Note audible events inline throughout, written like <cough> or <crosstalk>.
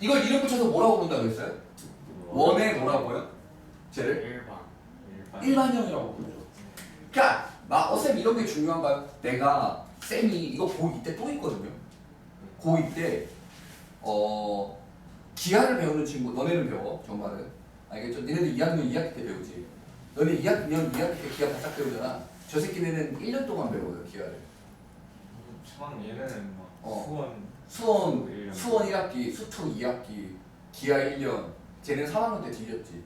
이걸 이름 붙여서 뭐라고 부른다고 했어요? 원의 뭐라고요? 쟤를 일반 일반 일반형이라고 부르죠. 그러니까 막 어쌤 이런 게 중요한가요? 내가 쌤이 이거 고2 때 또 있거든요. 고2 때 어, 기하를 배우는 친구 너네는 배워 정말은 알겠죠? 니네들 2학년 2학기 때 배우지. 너네 2학년 2학기 때 기하 바짝 배우잖아. 저 새끼네는 1년 동안 배워요 기하를. 참 얘네는 막 어. 수원 수원 일 년. 수원 1학기, 수투 2학기, 기하 1년. 쟤는 3학년 때 뒤졌지.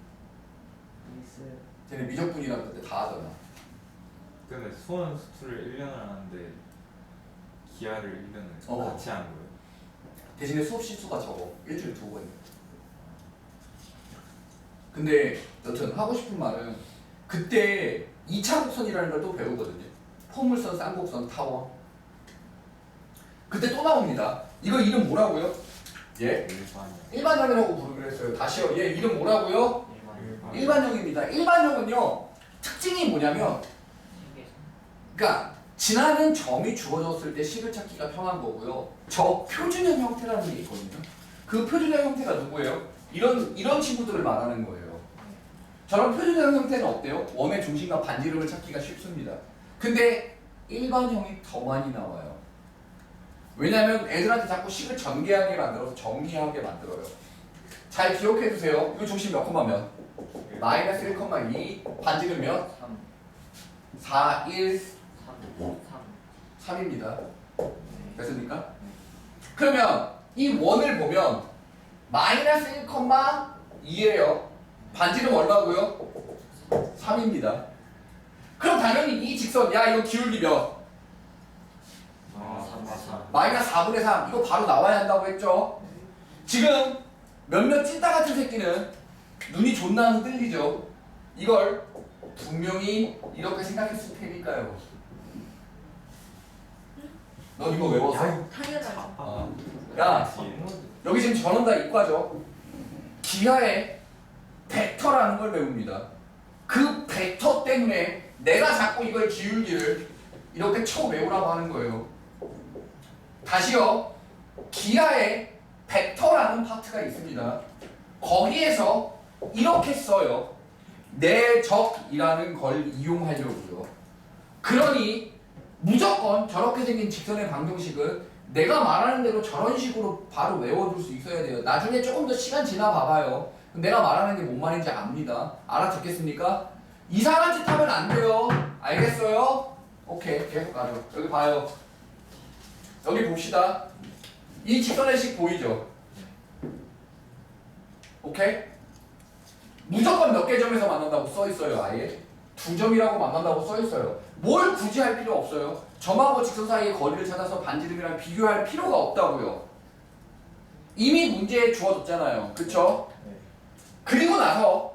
쟤는 미적분이랑 그때 다 하잖아. 근데 수원 수투를 1년을 하는데 기아를 1년을 어. 같이 하는 거예요? 대신에 수업 시수가 적어. 일주일에 두 번. 근데 여튼 하고 싶은 말은 그때 2차 곡선이라는 걸 또 배우거든요. 포물선, 쌍곡선, 타워. 그때 또 나옵니다. 이거 이름 뭐라고요? 예? 일반형이라고 부르기로 했어요. 다시요. 얘 이름 뭐라고요? 일반 일반형입니다. 일반형은요. 특징이 뭐냐면 그러니까 지나는 점이 주어졌을 때 식을 찾기가 편한 거고요. 저 표준형 형태라는 게 있거든요. 그 표준형 형태가 누구예요? 이런 이런 친구들을 말하는 거예요. 저런 표준형 형태는 어때요? 원의 중심과 반지름을 찾기가 쉽습니다. 근데 일반형이 더 많이 나와요. 왜냐면 애들한테 자꾸 식을 전개하게 만들어서 정리하게 만들어요. 잘 기억해 두세요. 이거 중심 몇 콤마면? 마이너스 1,2 반지름 몇? 3 4, 1, 3 3입니다. 됐습니까? 그러면 이 원을 보면 마이너스 1,2예요. 반지름 얼마고요? 3입니다. 그럼 당연히 이 직선 야 이거 기울기 몇? 아, 3 3 마이너스 4분의 3 이거 바로 나와야 한다고 했죠? 지금 몇몇 찐따 같은 새끼는 눈이 존나 흔들리죠? 이걸 분명히 이렇게 생각했을 테니까요. 너 이거 외웠어? 당연하죠. 어. 야 여기 지금 전원 다 이과죠. 기하에 벡터라는 걸 배웁니다. 그 벡터 때문에 내가 자꾸 이걸 기울기를 이렇게 쳐 외우라고 하는 거예요. 다시요. 기하에 벡터라는 파트가 있습니다. 거기에서 이렇게 써요. 내적이라는 걸 이용하려고요. 그러니 무조건 저렇게 생긴 직선의 방정식은 내가 말하는 대로 저런 식으로 바로 외워둘 수 있어야 돼요. 나중에 조금 더 시간 지나 봐봐요. 내가 말하는 게 뭔 말인지 압니다. 알아듣겠습니까? 이상한 짓 하면 안 돼요. 알겠어요? 오케이, 계속 가죠. 여기 봐요. 여기 봅시다. 이 직선의 식 보이죠? 오케이? 무조건 몇 개 점에서 만난다고 써 있어요, 아예. 두 점이라고 만난다고 써 있어요. 뭘 굳이 할 필요 없어요. 점하고 직선 사이의 거리를 찾아서 반지름이랑 비교할 필요가 없다고요. 이미 문제에 주어졌잖아요. 그쵸? 네. 그리고 나서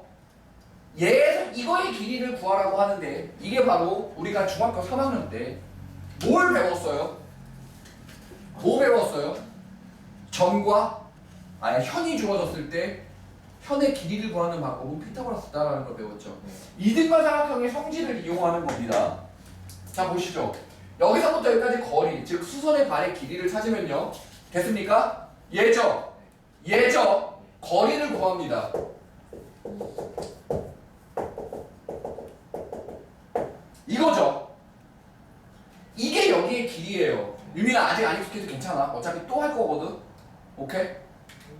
얘에서 이거의 길이를 구하라고 하는데 이게 바로 우리가 중학교 3학년 때 뭘 배웠어요? 뭐 배웠어요? 점과 아니 현이 주어졌을 때 현의 길이를 구하는 방법은 피타고라스다라는 걸 배웠죠. 이등과 사각형의 성질을 이용하는 겁니다. 자 보시죠. 여기서부터 여기까지 거리, 즉 수선의 발의 길이를 찾으면요. 됐습니까? 예죠. 예죠. 거리를 구합니다. 이거죠. 이게 여기의 길이에요. 유민아 아직 안 익숙해도 괜찮아. 어차피 또 할 거거든. 오케이?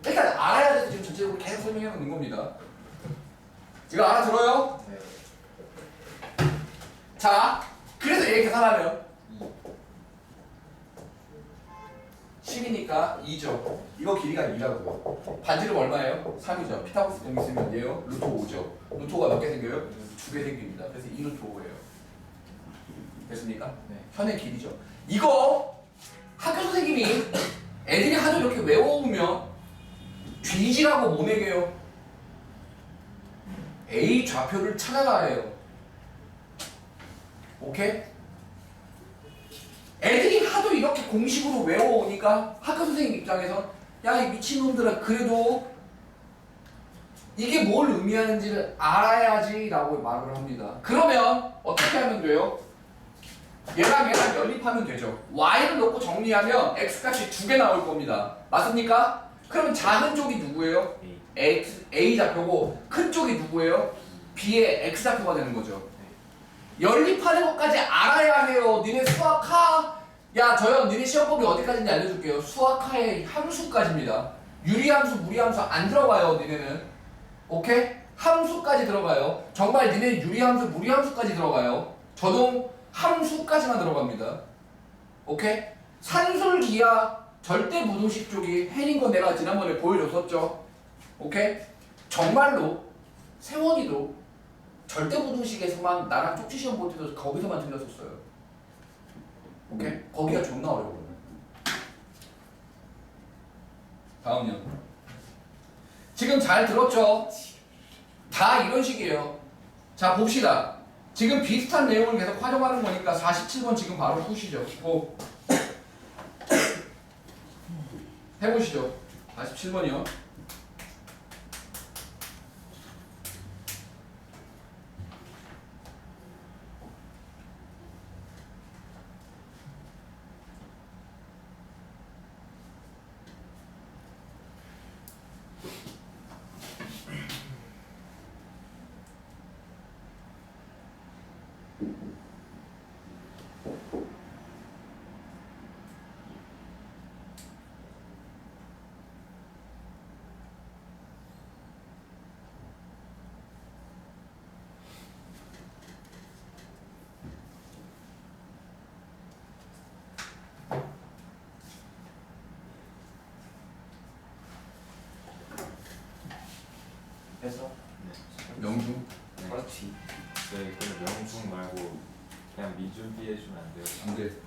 일단 알아야 돼서 지금 전체적으로 계속 설명해 놓는 겁니다. 지금 알아들어요? 네. 자, 그래서 얘 계산하면 10이니까 2죠. 이거 길이가 2라고요. 반지름 얼마예요? 3이죠. 피타고라스 동 있으면 얘요. 루트 5죠. 루트 5가 몇 개 생겨요? 두 개 생깁니다. 그래서 2루트 5예요. 됐습니까? 네. 현의 길이죠. 이거 학교 선생님이 애들이 하도 이렇게 외워오면 뒤지라고 못 내게요. A 좌표를 찾아가야 해요. 오케이? 애들이 하도 이렇게 공식으로 외워오니까 학교 선생님 입장에서 야 이 미친놈들아 그래도 이게 뭘 의미하는지를 알아야지 라고 말을 합니다. 그러면 어떻게 하면 돼요? 얘랑 얘랑 연립하면 되죠. y를 놓고 정리하면 x값이 두 개 나올 겁니다. 맞습니까? 그러면 작은 쪽이 누구예요? A. X, A 좌표고 큰 쪽이 누구예요? B의 X 좌표가 되는 거죠. 연립하는 것까지 알아야 해요. 니네 수학하 야 저요 니네 시험법이 어디까지인지 알려줄게요. 수학하의 함수까지입니다. 유리함수, 무리함수 안 들어가요. 니네는 오케이? 함수까지 들어가요. 정말 니네 유리함수, 무리함수까지 들어가요. 저도 함수까지만 들어갑니다. 오케이? 산술기하 절대 부동식 쪽이 해인 거 내가 지난번에 보여줬었죠. 오케이? 정말로 세원이도 절대 부동식에서만 나랑 쪽지 시험 볼 때도 거기서만 틀렸었어요. 오케이? 거기가 존나 어려워요. 다음요. 지금 잘 들었죠? 다 이런 식이에요. 자 봅시다. 지금 비슷한 내용을 계속 활용하는 거니까 47번 지금 바로 푸시죠. 고. <coughs> 해보시죠. 47번이요. 해서 명중. 그렇지. 저희 그 명중 말고 그냥 미준비 해주면 안 돼요? 안돼.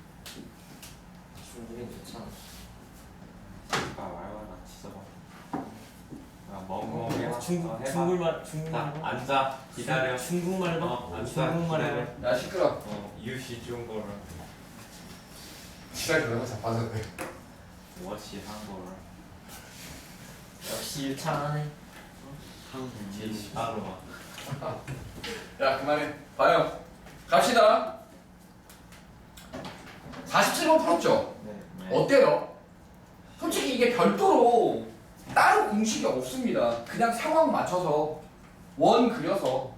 중국인 괜찮아. 아 말와라 진짜 아 멍멍 해봐 중국 어. 중국말 중국말 자 앉아 기다려 중국말 봐. 어, 앉아 중국말 기다려 해봐. 야 시끄러. 어 유시 중국어를 지랄 그러고 자빠져 돼. 워시 한국어를 역시 유창하네. 바로 와 야 그만해. 봐요. 갑시다. 47번 풀었죠? 네. 어때요? 솔직히 이게 별도로 다른 공식이 없습니다. 그냥 상황 맞춰서 원 그려서.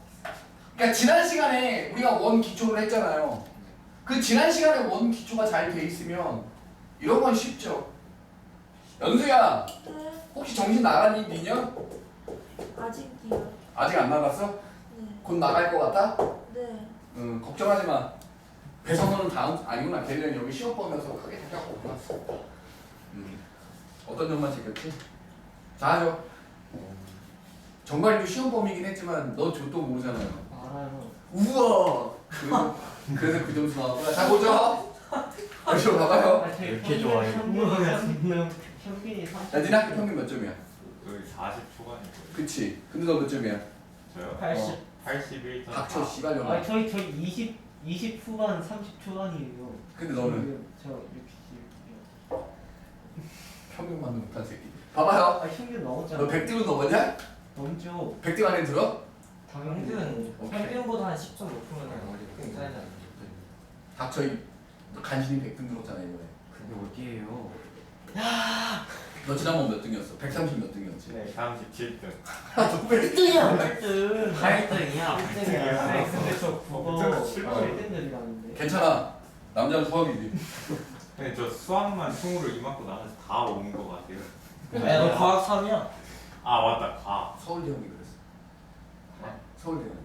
그러니까 지난 시간에 우리가 원 기초를 했잖아요. 그 지난 시간에 원 기초가 잘 돼 있으면 이런 건 쉽죠. 연수야, 네, 혹시 정신 나간 일 있냐? 아직이요. 아직 안 나갔어? 네, 곧 나갈 것 같다? 네. 응, 걱정하지 마. 배성호는 다음 아니구나. 걔는 여기 시험 보면서 크게 생각 못 났어. 음. 어떤 점만 지켰지? 자 하죠. 정말로 시험 범이긴 했지만 너 저도 모르잖아요. 알아요. 우와. 그래서, 그래서 그 점수 나왔구나. 자 보죠. 보죠 봐봐요. 이렇게 좋아해. 평균이 30. 야, 니네 학교 평균 몇 점이야? 여기 40 초반이고요 그치. 근데 너 몇 점이야? 저요? 80. 81점 닥쳐 씨발년아. 아 저희 저희 20 20 후반 30 초반이에요. 근데 너는 저 60이요. 평균 만도 못한 새끼. 봐봐요. 아 평균 너 넘었잖아. 100등은 넘었냐? 넘죠. 100등 안에 들어? 당연히. 평균 오케이. 평균보다 한 10점 높으면 괜찮지 않나? 닥쳐 이. 너 간신히 100등 들었잖아 이번에. 그게 어디예요? 너 지난번 몇 등이었어? 130 몇 등이었지? 네 37등 너 100등이야! 1등. 8등이야. 1등이야. 근데 저 국어 어, 칠 번. 1등들이라는데. 괜찮아. 남자는 수학이지. 근데 <laughs> 저 수학만 20를 이만큼 나머지 다온 거 같아요 야, 너 과학 3이야? 아 맞다 과학 서울대 형이 그랬어. 네? 서울대 형.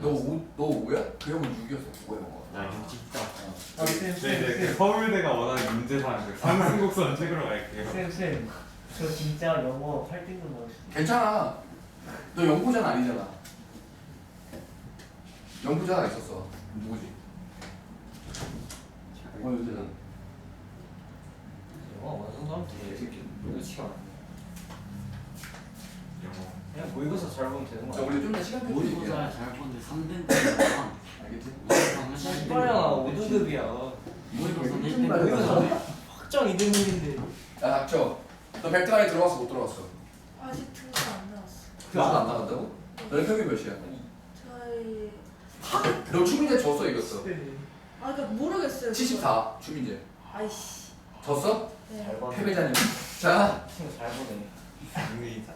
너 5, 너 5야? 그 형은 6이었어. 9에 나 육집다. 아, 쌤, 네, 쌤, 네, 쌤. 서울대가 원하는 문제사는 그 상승곡선 <laughs> 책으로 갈게요 쌤, 쌤. 저 진짜 영어 8등급 나올 수 있어요. 괜찮아. 너 연구자는 아니잖아. 연구자가 있었어. 누구지? 어, 연구자잖아. 영어 어느 정도 하면 돼. 그렇지가 않아. 영어 그냥 모의고사 잘 보면 되는 자, 거야. 우리 좀 더 시간 빼고 얘기해. 모의고사 잘 보는데 3등급이야. 알겠지? 씨발야 5등급이야. 모의고사는 일등만 1등급. 해서. 확정 2등급인데. 야, 닥쳐. 너 100등 안에 들어갔어? 못 들어갔어? 아직 등급 안 나왔어. 그래서 안 나간다고? 너는 평균 몇이야? 저희 너 추민재 졌어 이겼어? 아 그러니까 모르겠어요. 그거. 74 추민재 아이씨. 졌어? 네. 패배자님 자, 친구 잘 보네. 의의자.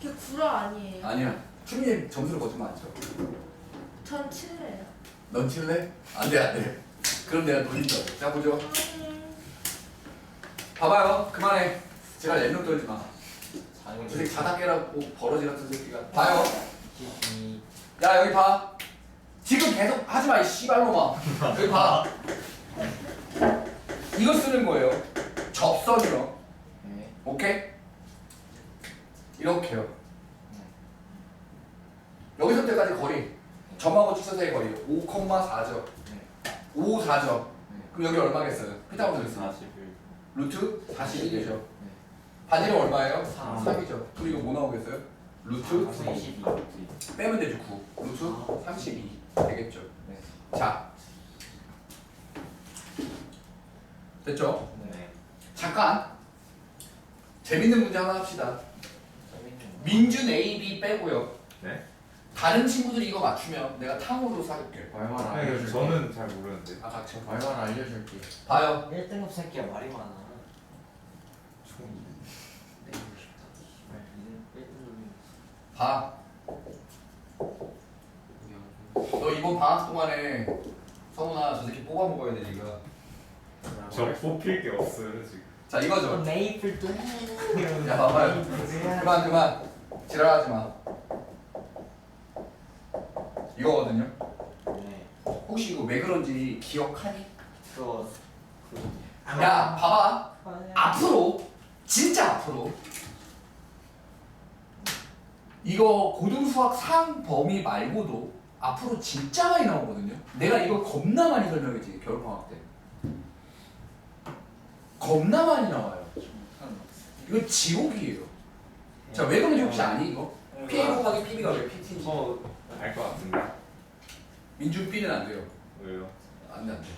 이게 구라 아니에요? 아니야. 춤님 점수를 거두면 안 쳐. 전 칠래요. 넌 칠래? 안 돼, 안 돼. 그럼 내가 돌린다. 자, 보죠. 음, 봐봐요. 그만해. 제가 랜덤 떨지 마. 저 새끼 자다 깨라고 버러지 같은 새끼가. 봐요. 이 야, 여기 봐. 지금 계속 하지 마, 이 씨발놈아. 여기 봐. 이거 쓰는 거예요. 접선이요. 네. 오케이? 이렇게요. 여기서 때까지 거리. 점하고 사이 거리 5,4죠. 5, 4죠. 그럼 여기 얼마겠어요? 피타고라스 그랬어. 41. 루트 41이죠. 네. 반지름 얼마예요? 삼. 3이죠. 그럼 이거 뭐 나오겠어요? 루트 32. 빼면 되죠 9. 루트 32 되겠죠. 네. 자. 됐죠? 네. 잠깐. 재밌는 문제 하나 합시다. 민준 A, B 빼고요. 네? 다른 친구들이 이거 맞추면 내가 탕후루 사줄게. 말만 아니, 저는 잘 모르는데. 아, 각자. 말만 알려줄게. 봐요. 1등급 새끼야 말이 많아. 총. 내고 싶다. 1등급이. 봐. 너 이번 방학 동안에 성훈아 저 새끼 뽑아 먹어야 돼 네가. 저 뽑힐 게 없어요 지금. 자 이거죠. 메이플 또. 야 봐봐요. 그만 그만. 지랄하지 마. 이거거든요. 네. 혹시 이거 왜 그런지 기억하니? 그거. 야 봐봐. 앞으로 진짜 앞으로 이거 고등수학 상 범위 말고도 앞으로 진짜 많이 나오거든요. 내가 이거 겁나 많이 설명했지 겨울방학 때. 겁나 많이 나와요. 이거 지옥이에요. 자 왜 그런지 혹시 아니 이거? P 곱하기 PB가 왜 PT인지 저 알 것 같은데. 민준 B는 안 돼요. 왜요? 안 돼 안 돼.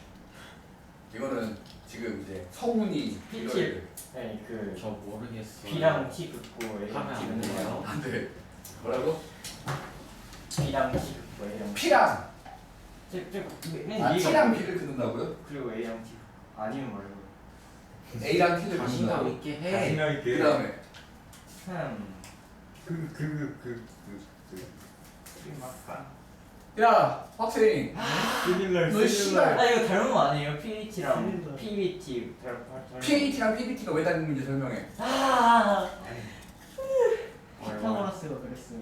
이거는 지금 이제 성훈이 PT. 이거를 네, 그 저 모르겠어요. B랑 T 긋고 A랑 하면 T 안 긋는 돼요. 거예요. 안 돼. 뭐라고? B랑 T 긋고 A랑 P랑 아, 위에 T랑 B를 긋는다고요? 그리고 A랑 T 아니면 말고 A랑 T를 자신감 긋는다고. 있게 해. 자신감 있게. 그 다음에 참 그그그그 막상. 야 학생 시밀러 너 씨발. 아 이거 닮은 거 아니에요? PBT랑 틀린다. PBT 닮 닮- PAT랑 PBT가 왜 다른 건지 설명해. 아 피타고라스가 그랬어요.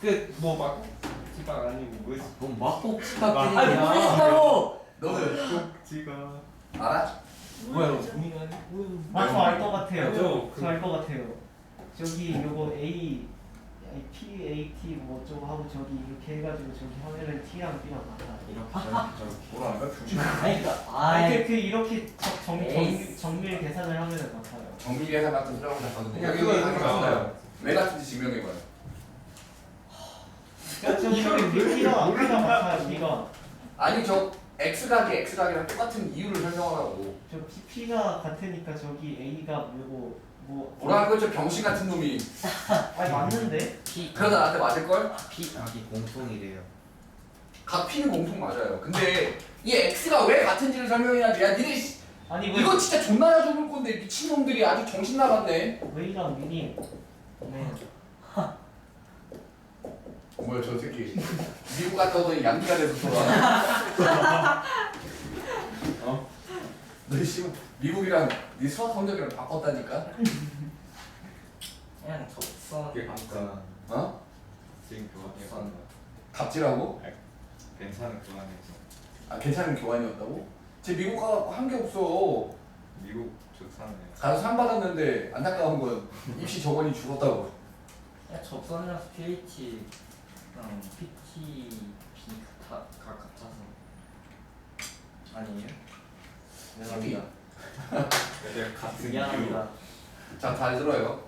이그그그뭐막 지방 아니고 뭐지? 뭔 막복 아니 집합들이야. 모르겠다고. 너는 꼭지가. 알아? 뭐야 모르죠. 고민이 아니? 아저 알것 같아요. 알죠? 저알것 같아요. 저기 요거 A 아니, P A T 뭐 어쩌고 하고 저기 이렇게 해가지고 저기 하면은 T랑 B랑 같아. 이렇게 저렇게. 뭐라 안 돼? 아니 그러니까 아니 아 그, 그 이렇게 정, 정, 에이. 정, 정밀 계산을 하면은 같아요. 정밀 계산 같은 소리하고. 그냥 그거 여기 그러니까. 같은데요. 왜 같은지 증명해봐요. 저 저기 B가 B가 같아요. B가 아니 저 X각이 X각이랑 똑같은 이유를 설명하라고. 저 P P가 같으니까 저기 A가 뭐고 뭐 뭐라는 거죠 병신 같은 놈이. 아니 맞는데? P 그러다 나한테 맞을걸? P 각이 공통이래요. 각 P는 공통 맞아요. 근데 이 X가 왜 같은지를 설명해야지. 야 니네 씨, 아니 왜 이거 진짜 존나 잘 죽을 건데 미친놈들이 아주 정신 나갔네. V랑 미니 네. 뭐야 저 새끼 미국 갔다 오더니 양기가 돼서 돌아와 어? <laughs> 너 씨발 미국이랑 네 수학 성적이랑 바꿨다니까? 그냥 접선 그게 각자 어? 지금 교환해서 갑질하고? 괜찮은 교환해서 아 괜찮은 교환이었다고? 쟤 미국 가갖고 한 게 없어 미국 좋잖아요. 가서 상 받았는데 안타까운 건 입시 저번이 죽었다고 그냥 접선이랑 PBT 랑 PT B 각 같아서 아니에요? 애들 같은 미안합니다. 자 잘 들어요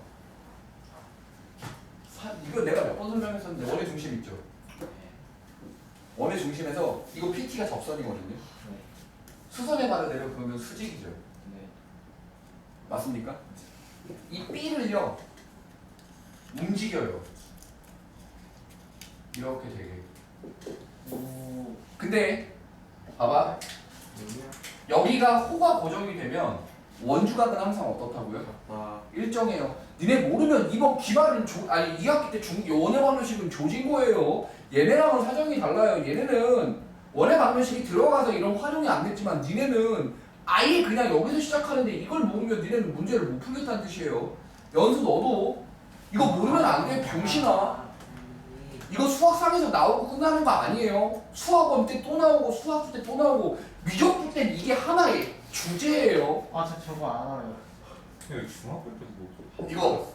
사, 이거 내가 몇 번 설명했었는데 원의 중심 있죠? 원의 중심에서 이거 PT가 접선이거든요 네. 수선에 받아내려 그러면 수직이죠 네. 맞습니까? 이 B를요 움직여요 이렇게 되게 오 근데 봐봐 여기가 호가 고정이 되면 원주각은 항상 어떻다고요? 아, 일정해요. 니네 모르면 이번 기말은 조, 아니 2학기 때 중, 원의 방정식은 조진 거예요. 얘네랑은 사정이 달라요. 얘네는 원의 방정식이 들어가서 이런 활용이 안 됐지만 니네는 아예 그냥 여기서 시작하는데 이걸 모르면 니네는 문제를 못 풀겠다는 뜻이에요. 연수 너도 이거 모르면 안 돼, 병신아. 이거 수학상에서 나오고 끝나는 거 아니에요. 수학원 때 또 나오고 수학부 때또 나오고 미적분 때 이게 하나의 주제예요. 아 저 저거 알아요. 근데 중학교 때도 뭐 이거.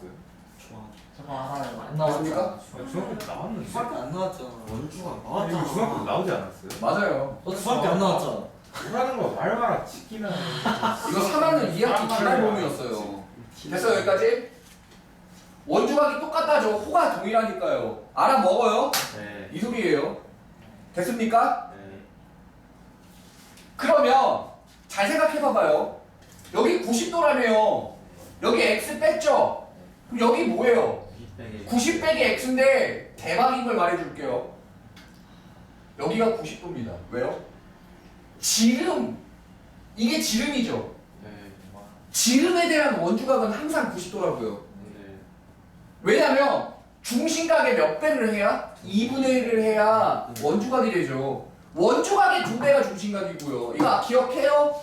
저거 알아요. 안 나왔잖아. 맞습니까? 아, 중학교 때 나왔는데. 수학교 안 나왔잖아. 원주가 아, 이거 중학교 때 나오지 않았어요? 맞아요. 너 수학교 안 나왔잖아. 뭐라는 거 말마라 치기는 <laughs> 이거 3학년 2학기 기말범이었어요. 됐어 여기까지? 원주각이 똑같다죠. 호가 동일하니까요. 알아 먹어요. 네. 이 소리예요. 됐습니까? 네. 그러면 잘 생각해 봐봐요. 여기 90도라며요. 여기 x 뺐죠? 그럼 여기 뭐예요? 90 빼기 x인데 대박인 걸 말해줄게요. 여기가 90도입니다. 왜요? 지름 이게 지름이죠. 네. 지름에 대한 원주각은 항상 90도라고요. 네. 왜냐면 중심각의 몇 배를 해야 2분의 1을 해야 원주각이 되죠. 원주각의 두 배가 중심각이고요. 이거 기억해요?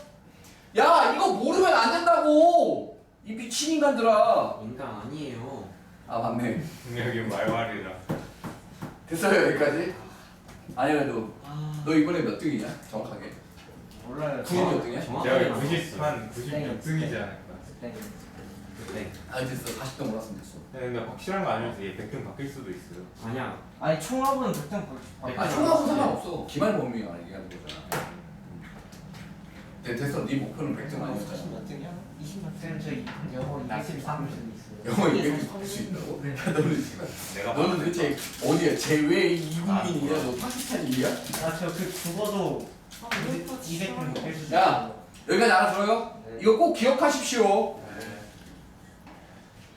야 이거 모르면 안 된다고 이 미친 인간들아. 인간 아니에요. 아 맞네. 여기 말말이라. 됐어요 여기까지? 아니라도 아. 너 이번에 몇 등이냐 정확하게? 몰라요. 구십이 몇 등이야? 내가 정확하게 90, 한 96등이지 않을까? 네. 네. 아 됐어 40등 올랐으면 됐어. 네, 근데 확실한 거 아니면서 얘 100등 바뀔 수도 있어요. 아니야. 아니 총합은 극장 볼. 아 총합은 상관없어. 기말 범위가 얘기하는 거잖아. 네, 됐어 네 목표는 100등 아니었잖아. 몇 등이야? 20몇 쌤 저희 영어 23점 있어요. 영어 200등 바꿀 수 있다고? 네. 야 <laughs> 너는 지금 내가 너는 대체 어디야? 제외 이국민이냐? 너 파키스탄인이야? 아 저 그 국어도 아, 200점 넘길 수 야. 있어요. 여기까지 알아들어요? 네. 이거 꼭 기억하십시오.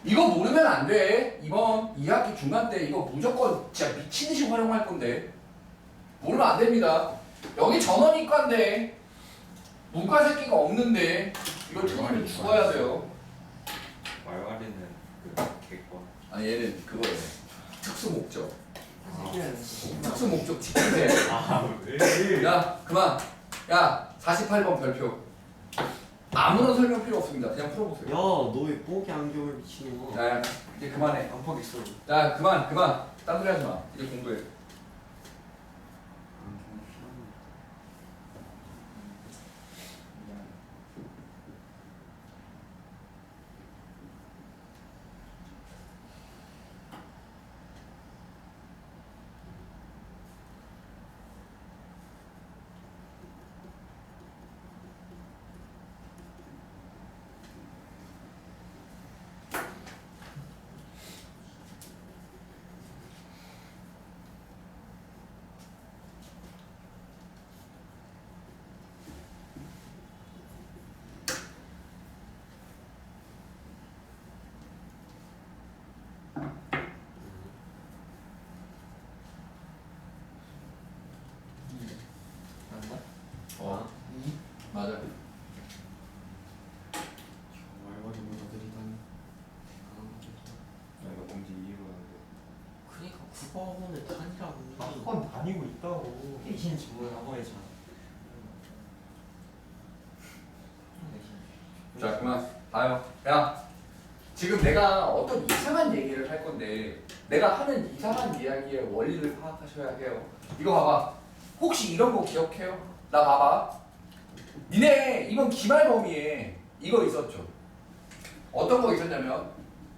네. 이거 모르면 안 돼. 이번 2학기 중간 때 이거 무조건 진짜 미친 듯이 활용할 건데 모르면 안 됩니다. 여기 전원이과인데 문과 새끼가 없는데 이거 틀리면 죽어야 돼요. 말말이는 그 개권. 아니 얘는 그거예요. 특수 목적. 아. 특수 목적 지키세요. 아 왜? 야 그만. 야 48번 별표. 아무런 설명 필요 없습니다. 그냥 야, 풀어보세요. 너왜 뽀개 안경을 미치노? 야, 야 이제 그만해. 깜빡 있어. 야 그만 그만. 딴 소리 하지 마. 이제 공부해. 맞나? 어 맞아. 뭔지 국어학원을 다니라고. 학원 다니고 있다고. 대신 전문 학원이잖아. 자 그만 봐요 야 지금 내가 어떤 이상한 얘기를 할 건데 내가 하는 이상한 이야기의 원리를 파악하셔야 해요 이거 봐봐 혹시 이런 거 기억해요? 나 봐봐 니네 이번 기말 범위에 이거 있었죠 어떤 거 있었냐면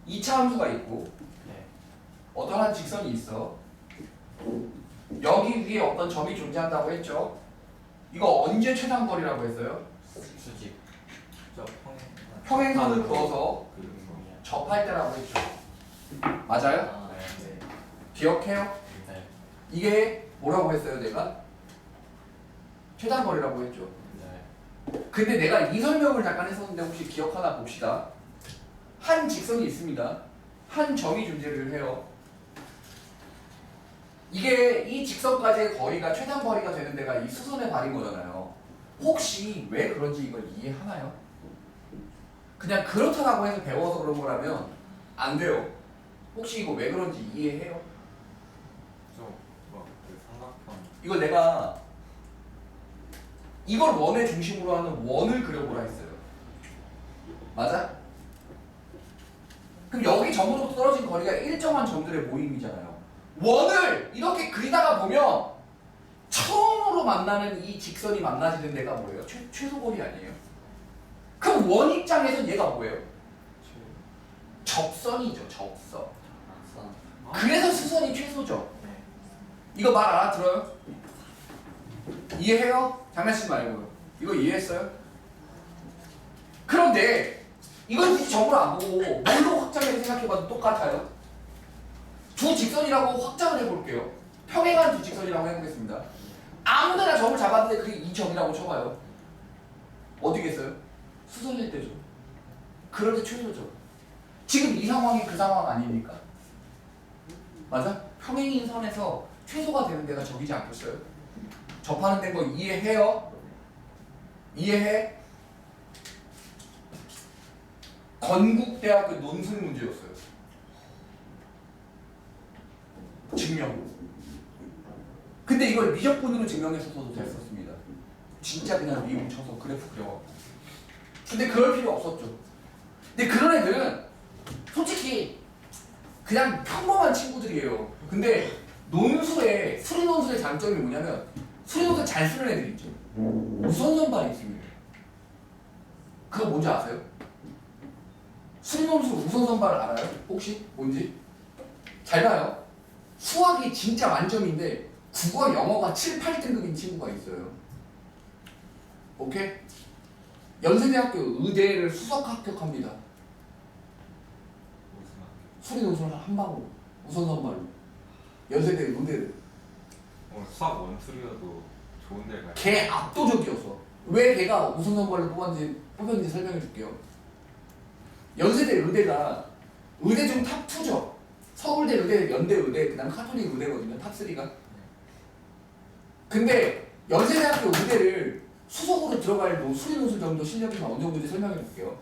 2차 함수가 있고 네. 어떠한 직선이 있어 여기 위에 어떤 점이 존재한다고 했죠 이거 언제 최단 거리라고 했어요? 수직. 평행. 평행선을 그어서 그런 거. 접할 때라고 했죠. 맞아요? 아, 네. 기억해요? 네. 이게 뭐라고 했어요, 내가? 최단 거리라고 했죠. 네. 근데 내가 이 설명을 잠깐 했었는데 혹시 기억하나 봅시다. 한 직선이 있습니다. 한 점이 존재를 해요. 이게 이 직선까지의 거리가 최단 거리가 되는 데가 이 수선의 발인 거잖아요. 혹시 왜 그런지 이걸 이해하나요? 그냥 그렇다고 해서 배워서 그런 거라면 안 돼요. 혹시 이거 왜 그런지 이해해요? 좀뭐그 삼각형 이거 내가 이걸 원의 중심으로 하는 원을 그려보라 했어요. 맞아? 그럼 여기 점으로부터 떨어진 거리가 일정한 점들의 모임이잖아요. 원을 이렇게 그리다가 보면 처음으로 만나는 이 직선이 만나지는 데가 뭐예요? 최, 최소거리 아니에요? 그럼 원 입장에선 얘가 뭐예요? 접선이죠, 접선. 그래서 수선이 최소죠. 이거 말 알아들어요? 이해해요? 장난치지 말고요. 이거 이해했어요? 그런데 이건 굳이 점으로 안 보고 뭘로 확장해서 생각해봐도 똑같아요. 두 직선이라고 확장을 해볼게요. 평행한 두 직선이라고 해보겠습니다. 아무데나 점을 잡았는데 그게 이 점이라고 쳐봐요. 어디겠어요? 수선일 때죠. 그럴 때 최소죠. 지금 이 상황이 그 상황 아닙니까? 맞아? 평행인 선에서 최소가 되는 데가 저기지 않겠어요? 접하는 데거 이해해요? 이해해? 건국대학교 논술 문제였어요. 증명. 근데 이걸 미적분으로 증명했어도 됐었습니다. 진짜 그냥 미분 쳐서 그래프 그려. 근데 그럴 필요 없었죠. 근데 그런 애들은 솔직히 그냥 평범한 친구들이에요. 근데 논술의 수리 논술의 장점이 뭐냐면 논술 잘 쓰는 애들 있죠. 우선 선발이 있습니다. 그거 뭔지 아세요? 논술 우선 선발 알아요? 혹시 뭔지? 잘 봐요. 수학이 진짜 만점인데 국어 영어가 7, 8등급인 친구가 있어요. 오케이? 연세대학교 의대를 수석 합격합니다. 수리 논술을 한 방으로 우선 선발로 연세대 의대를 오늘 수학 원툴이어도 좋은 데 가요. 걔 압도적이어서 왜 걔가 우선 선발로 뽑았는지 뽑혔는지 설명해 줄게요. 연세대 의대가 의대 중 탑 2죠. 서울대 의대, 연대 의대, 그다음 카톨릭 의대거든요. 탑 3가. 근데 연세대학교 의대를 수석으로 들어갈 뭐 수리 논술 정도 실력이 어느 정도인지 설명해 줄게요.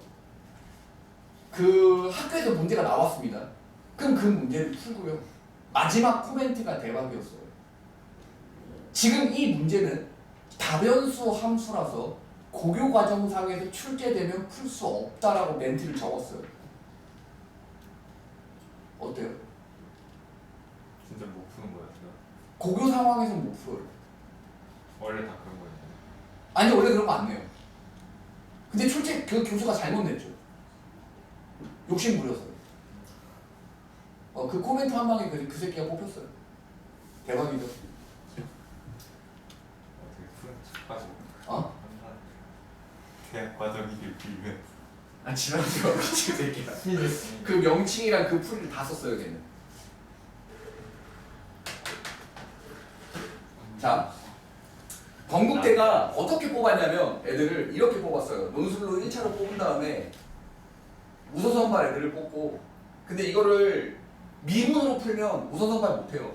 그 학교에서 문제가 나왔습니다. 그럼 그 문제를 풀고요. 마지막 코멘트가 대박이었어요. 지금 이 문제는 다변수 함수라서 고교 과정상에서 출제되면 풀 수 없다라고 멘트를 적었어요. 어때요? 진짜 못 푸는 거였어요. 고교 상황에서는 못 풀어요. 원래 다 그런 거였어요. 아니 원래 그런 거 안 내요. 근데 출제 그 교수가 잘못 냈죠. 욕심 부렸어요. 어, 그 코멘트 한 방에 그, 그 새끼가 뽑혔어요. 대박이죠. 어떻게 가지고. 어? 대학 과정이길 빌면. 아 지랄이야 미친 새끼야. 그 명칭이랑 그 풀이를 다 썼어요 걔는. 자, 건국대가 어떻게 뽑았냐면 애들을 이렇게 뽑았어요. 논술로 1차로 뽑은 다음에 우선 선발 애들을 뽑고 근데 이거를 미문으로 풀면 우선 선발 못해요.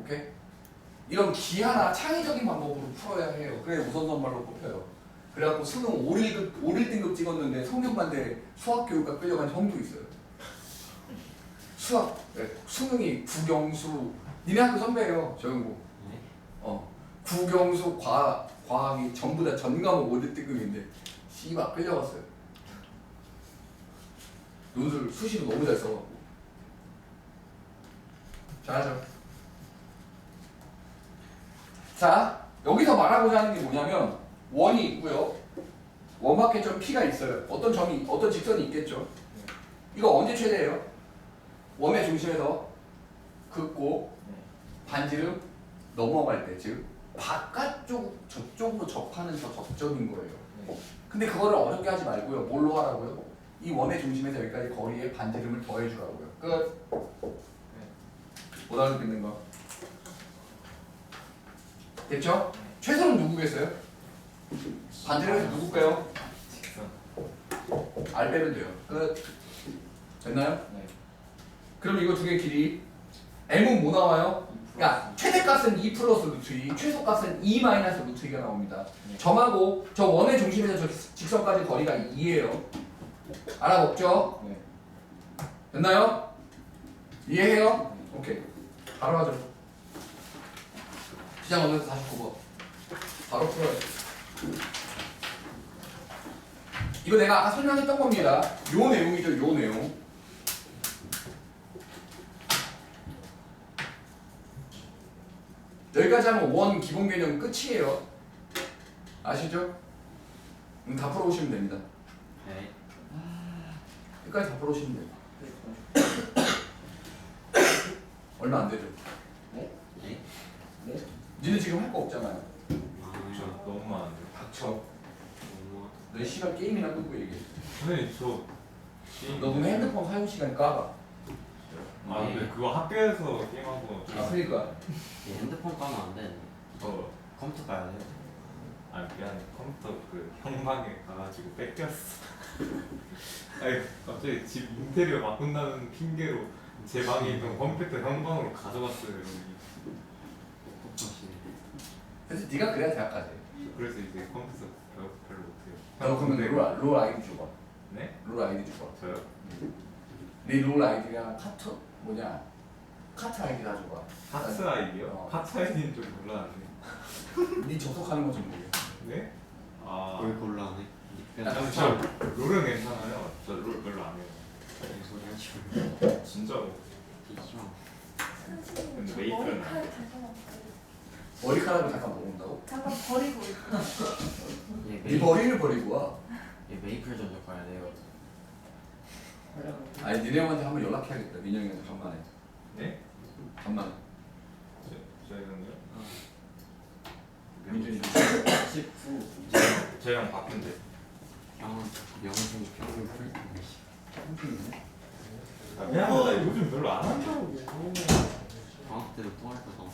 오케이? 이런 기하나 창의적인 방법으로 풀어야 해요. 그래 우선 선발로 뽑혀요. 그래갖고 수능 5일, 5일 등급 찍었는데 성균관대 수학교육과 끌려간 형도 있어요. 수학, 네, 수능이 국영수, 니네 학교 선배예요, 조영구. 네? 어, 국영수, 과학, 과학이 전부 다 전과목 5대 등급인데 씨발 끌려갔어요. 논술 수시로 너무 잘 써갖고. 잘하죠. 자, 여기서 말하고자 하는 게 뭐냐면 원이 있고요. 원마켓점 P가 있어요. 어떤 점이 어떤 직선이 있겠죠. 이거 언제 최대예요? 원의 중심에서 긋고 반지름 넘어갈 때, 즉 바깥쪽 저쪽으로 접하는 저 접점인 거예요. 근데 그거를 어렵게 하지 말고요. 뭘로 하라고요? 이 원의 중심에서 여기까지 거리에 반지름을 더해주라고요. 끝. 못 알아듣겠는 거. 됐죠? 최소는 누구겠어요? 반지름에서 누굴까요? 직선. 알 빼면 돼요. 끝. 됐나요? 네. 그럼 이거 두 개 길이 M은 뭐 나와요? 그러니까 최대값은 2 플러스 루트 2, 최소값은 2 마이너스 루트 2가 나옵니다. 네. 점하고 저 원의 중심에서 저 직선까지 거리가 2예요. 알아먹죠? 네. 됐나요? 이해해요? 오케이. 바로 하죠. 시장 원에서 49번. 바로 풀어요. 이거 내가 아까 설명했던 겁니다. 요 내용이죠, 요 내용. 여기까지 하면 원 기본 개념 끝이에요. 아시죠? 음, 다 풀어오시면 됩니다. 네. 끝까지 다 풀어오시면 돼요. <coughs> 얼마 안 되죠? 네? 니네 지금 할 거 없잖아요. 저 너무 많은데. 닥쳐. 너무 너 시간 게임이나 끄고 얘기해. 선생님 저. 너 오늘 핸드폰 사용 시간 까봐. 아 근데 그거 학교에서 게임하고 아, 그러니까. 얘 핸드폰 까면 안 되는데 저 컴퓨터 까야 돼아 미안해 컴퓨터 그 형방에 가가지고 뺏겼어. <laughs> 아니 갑자기 집 인테리어 바꾼다는 핑계로 제 방에 있던 컴퓨터 형방으로 가져갔어요 여기. 똑똑하시네 그래서 네가 그래야 대학 가지. 그래서 이제 컴퓨터 별로, 별로 못해요. 너 그러면 내 롤, 롤 아이디 줘봐. 네? 롤 아이디 줘봐. 저요? 네롤 아이디랑 카트 뭐냐? 카트 아이디 다 줘봐. 카트 아이디요? 어. 카트 아이디는 좀 몰랐는데. 네 접속하는 거좀 보게. 네? 아. 뭘 곤란해 야, 아니, 저 롤은 괜찮아요. 저 롤 별로 안 해요. 무슨 소리 하지 진짜로. 근데 저 메이플은 머리카락 머리카락을 잠깐 모은다고? 잠깐 버리고 얘네 메이, 머리를 버리고 와. 얘 메이플 전적 가야 돼요 아니 니네 형한테 한번 연락해야겠다. 민영이한테 간만에. 네? 간만에. 저, 저희는요? 민준이. 19 저희랑 바쁜데. 형은 영생이 평균 풀 아, 미안해. 나 요즘 별로 안 한다고. 방학 때도 또 할 거잖아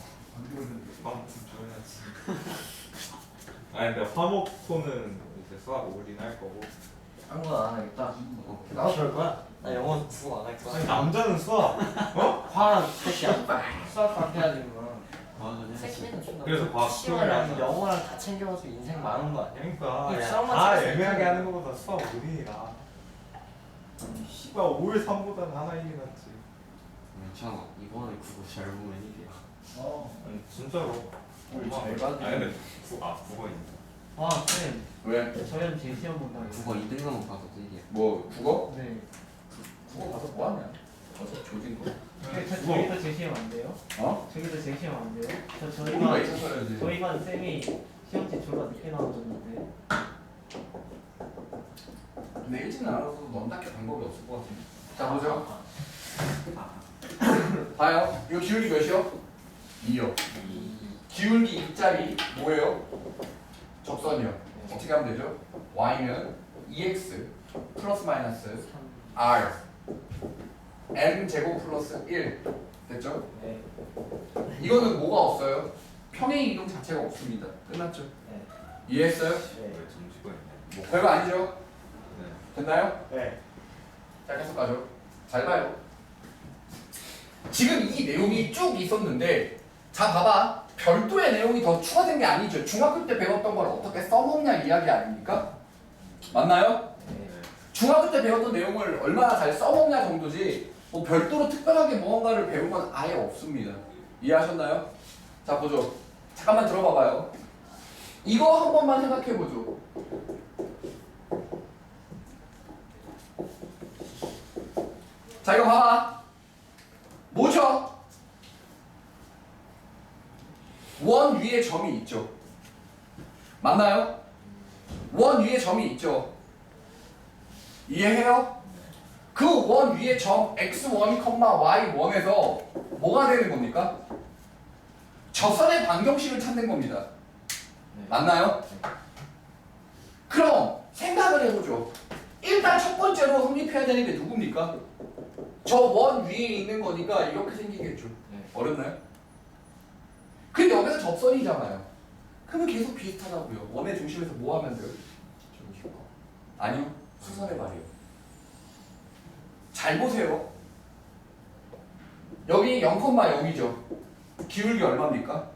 <laughs> 아니 근데 화목토는 이제 수학 올인 할 거고. 한국어 안 하겠다. 어, 나도 그럴 거야. 나 영어 국어 안 할 아니 거야. 남자는 수학. 화는 새끼야. 수학학 해야지 뭐. 과학은 해야지 새끼는 좀 그래서 과학 시원이랑 수학이랑 영어랑 다 챙겨가지고 인생 많은 거 아니야? 그러니까 그냥 야, 수학만 다 애매하게. 하는 것보다 수학 올인이 나. 씨발 5일 3보다는 하나 이게 낫지. 괜찮아 이번에 국어 잘 보면 이게 어. 아니 진짜로. 잘 봐도 아니 근데 국, 아 국어 있다. 아, 쌤. 왜? 저희는 제 시험 본다고. 국어 2등급 봐도 되게 뭐 국어? 네. 국어 가서 뭐 하냐? 어서 조진 거. 저희, 저, 국어. 저희도 제 시험 안 돼요? 어? 저희도 제 시험 안 돼요? 저 우리가 저희만 있었어야지. 저희만 쌤이 시험지 졸라 늦게 나와줬는데. 근데 나와서 넌 딱히 방법이 없을 것 같아. 자 보죠. 봐요. 이거 기울기 몇이요? 2요. 기울기 2짜리 뭐예요? 접선이요. 어떻게 하면 되죠? y는 2x 플러스 마이너스 r n 제곱 플러스 1 됐죠? 네. 이거는 뭐가 없어요? 평행 이동 자체가 없습니다. 끝났죠? 네. 이해했어요? 왜 네. 뭐 별거 아니죠? 네. 됐나요? 네. 자 계속 가죠. 잘 봐요. 지금 이 내용이 쭉 있었는데 자 봐봐 별도의 내용이 더 추가된 게 아니죠. 중학교 때 배웠던 걸 어떻게 써먹냐 이야기 아닙니까? 맞나요? 네. 중학교 때 배웠던 내용을 얼마나 잘 써먹냐 정도지 뭐 별도로 특별하게 무언가를 배운 건 아예 없습니다. 이해하셨나요? 자 보죠. 잠깐만 들어봐봐요. 이거 한 번만 생각해 보죠. 자 이거 봐봐. 뭐죠? 원 위에 점이 있죠. 맞나요? 원 위에 점이 있죠. 이해해요? 그 원 위에 점 x1, y1에서 뭐가 되는 겁니까? 저선의 반경식을 찾는 겁니다. 맞나요? 그럼 생각을 해보죠. 일단 첫 번째로 성립해야 되는 게 누굽니까? 저 원 위에 있는 거니까 이렇게 생기겠죠. 네. 어렵나요? 여기서 접선이잖아요. 그러면 계속 비슷하다고요. 원의 중심에서 뭐 하면 돼요? 아니요. 수선의 발이요. 잘 보세요. 여기 0,0이죠. 기울기 얼마입니까?